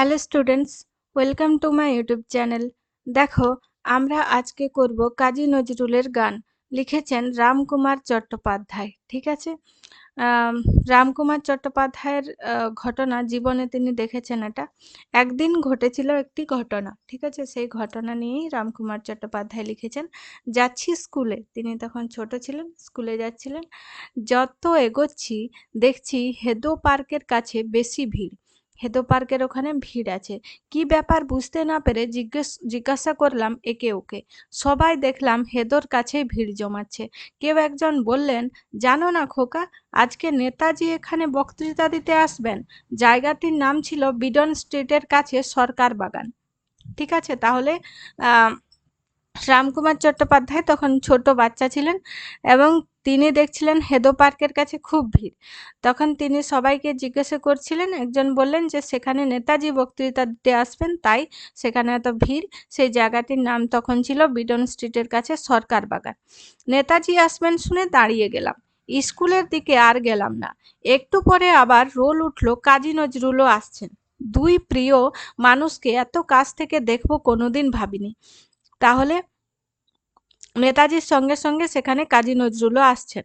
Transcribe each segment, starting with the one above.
Hello students, welcome to my YouTube channel. দেখো, আমরা আজকে করব কাজী নজরুলের গান। লিখেছেন রামকুমার চট্টোপাধ্যায়, ঠিক আছে? রামকুমার চট্টোপাধ্যায়ের ঘটনা জীবনে তিনি দেখেছেন এটা। একদিন ঘটেছিল একটি ঘটনা, ঠিক আছে? সেই ঘটনা নিয়েই রামকুমার চট্টোপাধ্যায় লিখেছেন, যাচ্ছি স্কুলে। তিনি তখন ছোট ছিলেন, স্কুলে যাচ্ছিলেন। যত এগোচ্ছি, দেখছি হেদো পার্কের কাছে বেশি ভিড়। হেদো পার্কের ওখানে ভিড় আছে। কি ব্যাপার বুঝতে না পেরে জিজ্ঞেস, জিজ্ঞাসা করলাম একে ওকে। সবাই দেখলাম হেদোর কাছেই ভিড় জমাচ্ছে। কেউ একজন বললেন, জানো না খোকা, আজকে নেতাজি এখানে বক্তৃতা দিতে আসবেন? জায়গাটির নাম ছিল বিডন স্ট্রিটের কাছে সরকার বাগান। ঠিক আছে, তাহলে রামকুমার চট্টোপাধ্যায় তখন ছোট বাচ্চা ছিলেন এবং তিনি দেখছিলেন হেদো পার্কের কাছে খুব ভিড়। তখন তিনি সবাইকে জিজ্ঞাসা করছিলেন, একজন বললেন যে, সেখানে নেতাজি বক্তৃতা দিতে আসবেন, তাই সেখানে এত ভিড়। সেই জায়গাটির নাম তখন ছিল বিডন স্ট্রিটের কাছে সরকার বাগান। নেতাজি আসবেন শুনে দাঁড়িয়ে গেলাম। স্কুলের দিকে আর গেলাম না। একটু পরে আবার রোল উঠল, কাজী নজরুলও আসছেন। দুই প্রিয় মানুষকে এত কাছ থেকে দেখব কোনোদিন ভাবিনি। তাহলে নেতাজির সঙ্গে সঙ্গে সেখানে কাজী নজরুলও আসছেন।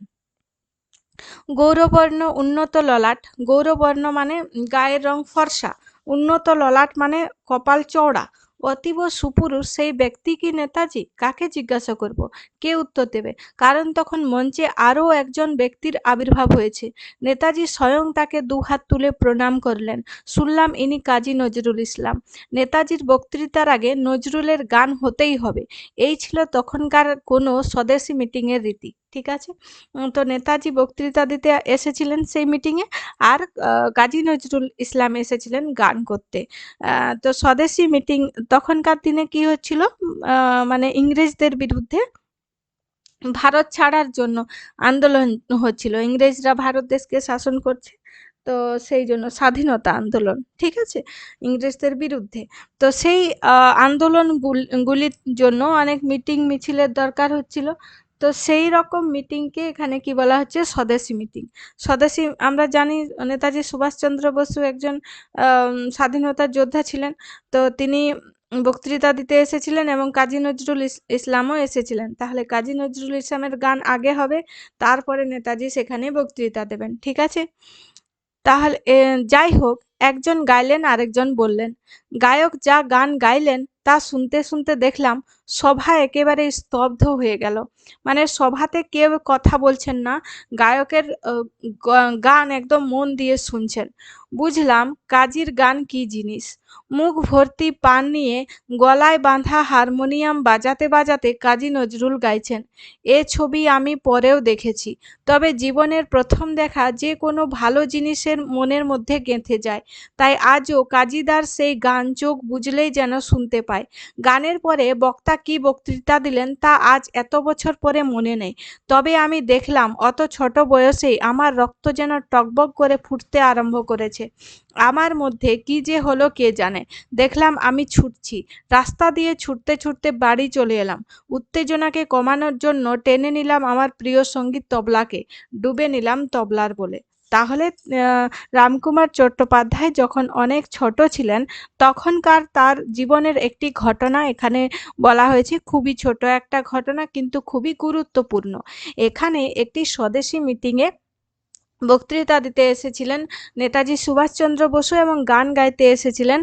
গৌরবর্ণ উন্নত ললাট, গৌরবর্ণ মানে গায়ের রং ফর্সা, উন্নত ললাট মানে কপাল চওড়া অতীব সুপুরুষ সেই ব্যক্তি কি নেতাজি? কাকে জিজ্ঞাসা করব? কে উত্তর দেবে? কারণ তখন মঞ্চে আরও একজন ব্যক্তির আবির্ভাব হয়েছে। নেতাজি স্বয়ং তাকে দুহাত তুলে প্রণাম করলেন। শুনলাম ইনি কাজী নজরুল ইসলাম। নেতাজির বক্তৃতার আগে নজরুলের গান হতেই হবে। এই ছিল তখনকার কোনো স্বদেশী মিটিংয়ের রীতি। ঠিক আছে? তো নেতাজি বক্তৃতা দিতে এসেছিলেন সেই মিটিংয়ে আর কাজী নজরুল ইসলাম এসেছিলেন গান করতে। তো স্বদেশি মিটিং তখনকার দিনে কি হচ্ছিল? মানে ইংরেজদের বিরুদ্ধে ভারত ছাড়ার জন্য আন্দোলন হচ্ছিল। ইংরেজরা ভারত দেশকে শাসন করছে, তো সেই জন্য স্বাধীনতা আন্দোলন, ঠিক আছে? ইংরেজদের বিরুদ্ধে। তো সেই আন্দোলন গুল- গুলির জন্য অনেক মিটিং মিছিলের দরকার হচ্ছিল। তো সেই রকম মিটিংকে এখানে কি বলা হচ্ছে? স্বদেশী মিটিং স্বদেশী, আমরা জানি নেতাজি সুভাষচন্দ্র বসু একজন স্বাধীনতার যোদ্ধা ছিলেন। তো তিনি বক্তৃতা দিতে এসেছিলেন এবং কাজী নজরুল ইস- ইসলামও এসেছিলেন। তাহলে কাজী নজরুল ইসলামের গান আগে হবে, তারপরে নেতাজি সেখানে বক্তৃতা দেবেন। ঠিক আছে? তাহলে যাই হোক, একজন গাইলেন, আরেকজন বললেন। গায়ক যা গান গাইলেন তা শুনতে শুনতে দেখলাম সভা একেবারে স্তব্ধ হয়ে গেল। মানে সভাতে কেউ কথা বলছেন না, গায়কের গান একদম মন দিয়ে শুনছেন। বুঝলাম কাজীর গান কি জিনিস। মুখ ভর্তি পান নিয়ে গলায় বাঁধা হারমোনিয়াম বাজাতে বাজাতে কাজী নজরুল গাইছেন, এ ছবি আমি পরেও দেখেছি, তবে জীবনের প্রথম দেখা যে কোনো ভালো জিনিসের মনের মধ্যে গেঁথে যায়, তাই আজও কাজীদার সেই গান চোখ বুঝলেই যেন শুনতে পায় গানের পরে বক্তা কি বক্তৃতা দিলেন তা আজ এত বছর পরে মনে নেই। তবে আমি দেখলাম, অত ছোট বয়সেই আমার রক্ত যেন টকবক করে ফুটতে আরম্ভ করেছে। আমার মধ্যে কি যে হলো কে জানে। দেখলাম আমি ছুটছি। রাস্তা দিয়ে ছুটতে ছুটতে বাড়ি চলে এলাম। উত্তেজনাকে কমানোর জন্য টেনে নিলাম আমার প্রিয় সংগীত তবলাকে। ডুবে নিলাম তবলার বলে। তাহলে রামকুমার চট্টোপাধ্যায় যখন অনেক ছোট ছিলেন, তখনকার তার জীবনের একটি ঘটনা এখানে বলা হয়েছে। খুবই ছোট একটা ঘটনা, কিন্তু খুবই গুরুত্বপূর্ণ। এখানে একটি স্বদেশী মিটিংয়ে বক্তৃতা দিতে এসেছিলেন নেতাজি সুভাষচন্দ্র বসু এবং গান গাইতে এসেছিলেন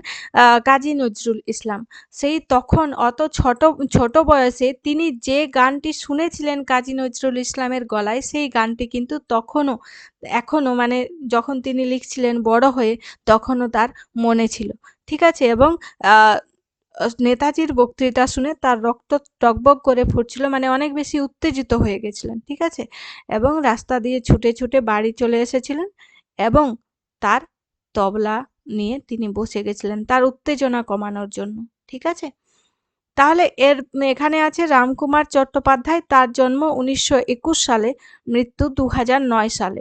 কাজী নজরুল ইসলাম। সেই তখন অত ছোট ছোট বয়সে তিনি যে গানটি শুনেছিলেন কাজী নজরুল ইসলামের গলায়, সেই গানটি কিন্তু তখনও, এখনও মানে যখন তিনি লিখছিলেন বড় হয়ে, তখনও তার মনে ছিল। ঠিক আছে? এবং নেতাজির বক্তৃতা শুনে তার রক্ত টকবক করে ফুটছিল মানে অনেক বেশি উত্তেজিত হয়ে গেছিলেন, ঠিক আছে? এবং রাস্তা দিয়ে ছুটে ছুটে বাড়ি চলে এসেছিলেন এবং তার তবলা নিয়ে তিনি বসে গেছিলেন, তার উত্তেজনা কমানোর জন্য, ঠিক আছে? তাহলে এর, এখানে আছে রামকুমার চট্টোপাধ্যায়, তার জন্ম উনিশশো একুশ সালে, মৃত্যু দু সালে।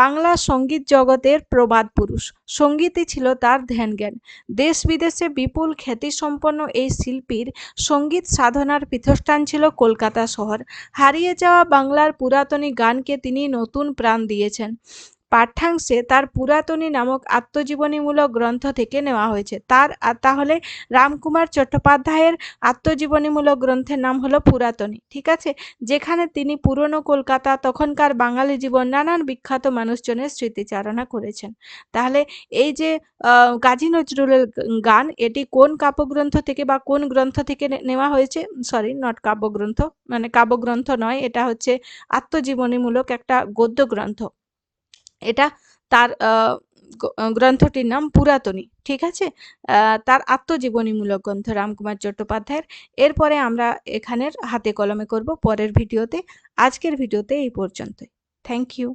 বাংলা সংগীত জগতের প্রবাদ পুরুষ। সঙ্গীতই ছিল তার ধ্যান জ্ঞান। দেশ বিদেশে বিপুল খ্যাতিসম্পন্ন এই শিল্পীর সংগীত সাধনার পীঠস্থান ছিল কলকাতা শহর। হারিয়ে যাওয়া বাংলার পুরাতনী গানকে তিনি নতুন প্রাণ দিয়েছেন। পাঠ্যাংশে তার পুরাতনী নামক আত্মজীবনীমূলক গ্রন্থ থেকে নেওয়া হয়েছে। তার তাহলে রামকুমার চট্টোপাধ্যায়ের আত্মজীবনীমূলক গ্রন্থের নাম হলো পুরাতনী, ঠিক আছে? যেখানে তিনি পুরনো কলকাতা, তখনকার বাঙালি জীবন, নানান বিখ্যাত মানুষজনের স্মৃতিচারণা করেছেন। তাহলে এই যে কাজী নজরুলের গান, এটি কোন কাব্যগ্রন্থ থেকে বা কোন গ্রন্থ থেকে নেওয়া হয়েছে? সরি নট কাব্যগ্রন্থ মানে কাব্যগ্রন্থ নয়, এটা হচ্ছে আত্মজীবনীমূলক একটা গদ্য গ্রন্থ। এটা তার গ্রন্থটির নাম পুরাতনী, ঠিক আছে? তার আত্মজীবনীমূলক গ্রন্থ রামকুমার চট্টোপাধ্যায়ের। এরপরে আমরা এখানের হাতে কলমে করব পরের ভিডিওতে। আজকের ভিডিওতে এই পর্যন্তই। Thank you.